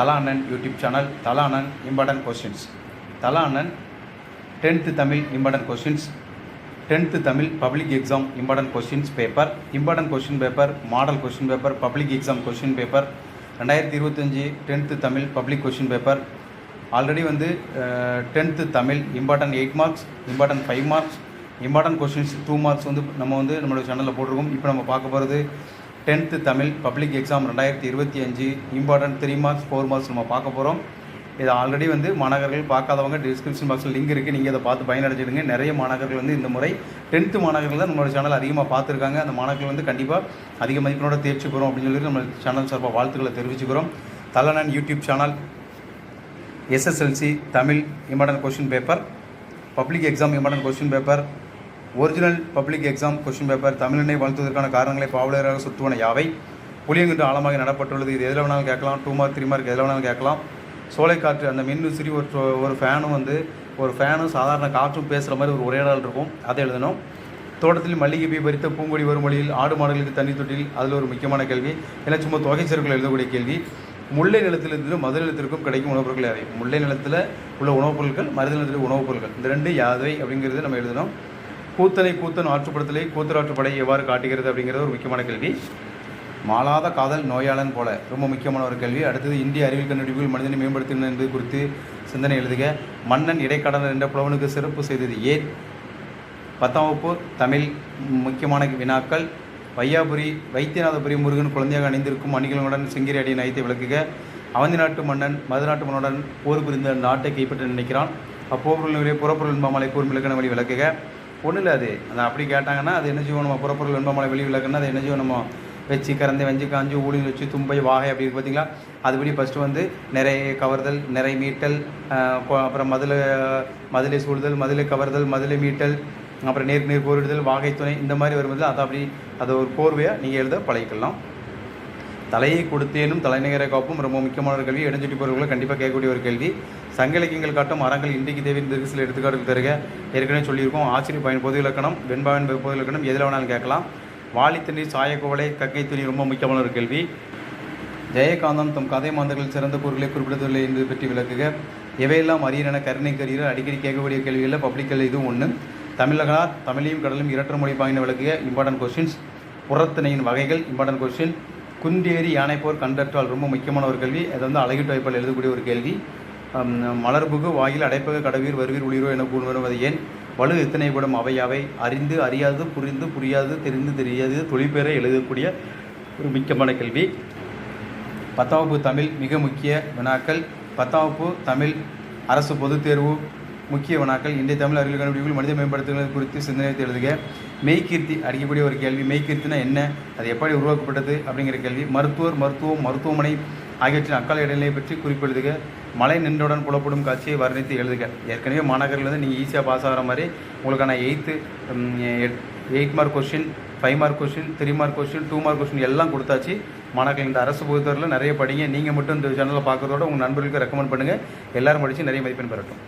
தலானன் அண்ணன் YouTube channel தலானன் அண்ணன் important questions தலா அண்ணன் tenth Tamil important questions tenth Tamil public exam important questions paper important question paper model question paper public exam question paper ரெண்டாயிரத்தி இருபத்தஞ்சி tenth Tamil public question paper already வந்து tenth Tamil important eight marks important five marks important questions two marks வந்து நம்ம வந்து நம்மளோட சேனலில் போட்டிருக்கோம். இப்போ நம்ம பார்க்க போகிறது டென்த்து தமிழ் பப்ளிக் எக்ஸாம் ரெண்டாயிரத்தி இருபத்தி அஞ்சு important three marks four marks நம்ம பார்க்க போகிறோம் இது ஆல்ரெடி வந்து மாணவர்கள் பார்க்காதவங்க டிஸ்கிரிப்ஷன் பாக்ஸில் லிங்க் இருக்குது நீங்கள் அதை பார்த்து பயனடைஞ்சிடுங்க. நிறைய மாணவர்கள் வந்து இந்த முறை டென்த்து மாணவர்கள் தான் நம்மளோட சேனல் அதிகமாக பார்த்துருக்காங்க. அந்த மாணவர்கள் வந்து கண்டிப்பாக அதிக மதிப்பெண்ணோட தேர்ச்சி போகிறோம் அப்படின்னு சொல்லி நம்ம சேனல் சார்பாக வாழ்த்துக்களை தெரிவிச்சுக்கிறோம். தலனன் YouTube channel SSLC Tamil important question paper public exam important question paper original public exam question paper தமிழனை வாழ்த்துவதற்கான காரணங்களை பாவலராக சுற்றுவன யாவை? புளியங்குண்டு ஆழமாக நடப்பட்டுள்ளது இது எதில் வேணாலும் கேட்கலாம். டூ மார்க் த்ரீ மார்க் எதில் வேணாலும் கேட்கலாம். சோலை காற்று அந்த மின் விசிறி ஒரு ஒரு ஃபேனும் வந்து ஒரு ஃபேனும் சாதாரண காற்றும் பேசுகிற மாதிரி ஒரு உரையாடல் இருக்கும். அதை எழுதணும். தோட்டத்தில் மல்லிகை பீ பறித்த பூங்கொடி வரும் வழியில் ஆடு மாடுகளுக்கு தண்ணி தொட்டில் அதில் ஒரு முக்கியமான கேள்வி. ஏன்னா சும்மா தொகை சேர்க்கல் எழுதக்கூடிய கேள்வி. முல்லை நிலத்திலிருந்து மதுரை நிலத்திற்கும் கிடைக்கும் உணவுப் பொருட்கள் யாவை? முல்லை நிலத்தில் உள்ள உணவுப் பொருட்கள் மருத நிலத்தில் உணவுப் பொருட்கள். இந்த ரெண்டு யாவை அப்படிங்கிறது நம்ம எழுதணும். கூத்தனை கூத்தன் ஆற்றுப்படத்திலே கூத்தராற்றுப்படை எவ்வாறு காட்டுகிறது அப்படிங்கிறது ஒரு முக்கியமான கேள்வி. மாளாத காதல் நோயாளன் போல ரொம்ப முக்கியமான ஒரு கேள்வி. அடுத்தது இந்திய அறிவியல் கண்டுபிடிப்புகள் மனிதனை மேம்படுத்தின என்பது குறித்து சிந்தனை எழுதுக. மன்னன் இடைக்கடல் என்ற புலவனுக்கு சிறப்பு செய்தது ஏன்? பத்தாம் வகுப்பு தமிழ் முக்கியமான வினாக்கள். வையாபுரி வைத்தியநாதபுரி முருகன் குழந்தையாக அணிந்திருக்கும் அணிகளுடன் சிங்கிரி அடியின் ஐத்தை விளக்குக. அவந்தி நாட்டு மன்னன் மது நாட்டு மன்னனுடன் போர் புரிந்த நாட்டை கைப்பற்ற நினைக்கிறான். அப்போருடைய புறப்பொருள் என்பாமலை கூறும் மிளகன வழி விளக்குக. ஒன்றும் இல்லை அது. அதை அப்படி கேட்டாங்கன்னா அது என்ன செய்வோம் நம்ம புறப்பொருள் வெண்பமலை வெளி விளக்குன்னா அது என்ன செய்வோம் நம்ம வச்சு கறந்து வஞ்சி காஞ்சி ஊழி வச்சு தும்பை வாகை அப்படி பார்த்தீங்களா அதுபடி ஃபஸ்ட்டு வந்து நிறை கவர்தல் நிறை மீட்டல் அப்புறம் மதுளை மதுளை சூடுதல் மதுளை கவர்தல் மதுளை மீட்டல் அப்புறம் நேருக்கு நேர் போரிடுதல் வாகை துணை இந்த மாதிரி வரும்போது அதை அப்படி அதை ஒரு கோர்வையாக நீங்கள் எழுத பழகிக்கலாம். தலையை கொடுத்தேனும் தலைநகரை காப்பும் ரொம்ப முக்கியமான ஒரு கேள்வி இடஞ்சுட்டி போகிறவங்களை கண்டிப்பாக கேட்கக்கூடிய ஒரு கேள்வி சங்க இலக்கியங்கள் காட்டும் அறங்கள் இன்றைக்கு தேவையின் இதற்கு சில எடுத்துக்காட்டுகள் தருக. ஏற்கனவே சொல்லியிருக்கோம் ஆசிரியர் பயன் பொது இலக்கணம் வெண்பாவின் பொது இலக்கணம் எதில் வேணாலும் கேட்கலாம். வாலித்தண்ணீர் சாயக்கோவலை கக்கை துணி ரொம்ப முக்கியமான ஒரு கேள்வி ஜெயகாந்தம் தம் கதை மாந்தர்கள் சிறந்த கூறுகளை குறிப்பிடவில்லை என்பது பற்றி விளக்குக. எவையெல்லாம் அரியன கருணை கரியர் அடிக்கடி கேட்கக்கூடிய கேள்விகளில் பப்ளிக்கில் இதுவும் ஒன்று தமிழகனார் தமிழையும் கடலும் இரட்டை மொழி பாயின விளக்குக. இம்பார்ட்டன்ட் கொஸ்டின்ஸ் புறத்திணையின் வகைகள் இம்பார்ட்டன்ட் கொஸ்டின் குந்தேரி யானைப்போர் கண்டற்றால் ரொம்ப முக்கியமான ஒரு கேள்வி. அது வந்து அழகிட்டு வாய்ப்பால் எழுதக்கூடிய ஒரு கேள்வி. மலர்புகு வாயில் அடைப்பக கடவீர் வருவீர் உளிரோ என கூறுவது ஏன்? வலு எத்தனை படும் அவையாவை அறிந்து அறியாது புரிந்து புரியாது தெரிந்து தெரியாது தொழிற்பெற எழுதக்கூடிய ஒரு முக்கியமான கேள்வி. பத்தாம் வகுப்பு தமிழ் மிக முக்கிய வினாக்கள். பத்தாம் வகுப்பு தமிழ் அரசு பொதுத் தேர்வு முக்கிய வினாக்கள். இந்திய தமிழ் அறிவியல் கண்டுபிடிப்பில் மனித மேம்படுத்துதல் குறித்து சிந்தனை எழுதுக. மெய்கீர்த்தி அடிக்கக்கூடிய ஒரு கேள்வி. மெய்கீர்த்தினா என்ன? அது எப்படி உருவாக்கப்பட்டது அப்படிங்கிற கேள்வி. மருத்துவர் மருத்துவம் மருத்துவமனை ஆகியவற்றின் அக்கால இடைநிலையை பற்றி குறிப்பெழுதுக மழை நின்றுடன் புலப்படும் காட்சியை வர்ணித்து எழுதுக. ஏற்கனவே மாணவர்கள் நீங்கள் ஈஸியாக பாஸ் ஆகிற மாதிரி உங்களுக்கான eight eight mark question five mark question three mark question two mark question எல்லாம் கொடுத்தாச்சு. மாணவர்கள் இந்த அரசு பொறுத்தவரையில் நிறைய படிங்க. நீங்கள் மட்டும் இந்த சேனலில் பார்க்குறதோட உங்கள் நண்பர்களுக்கு ரெக்கமெண்ட் பண்ணுங்கள் எல்லாரும் படித்து நிறைய மதிப்பெண் பெறட்டும்.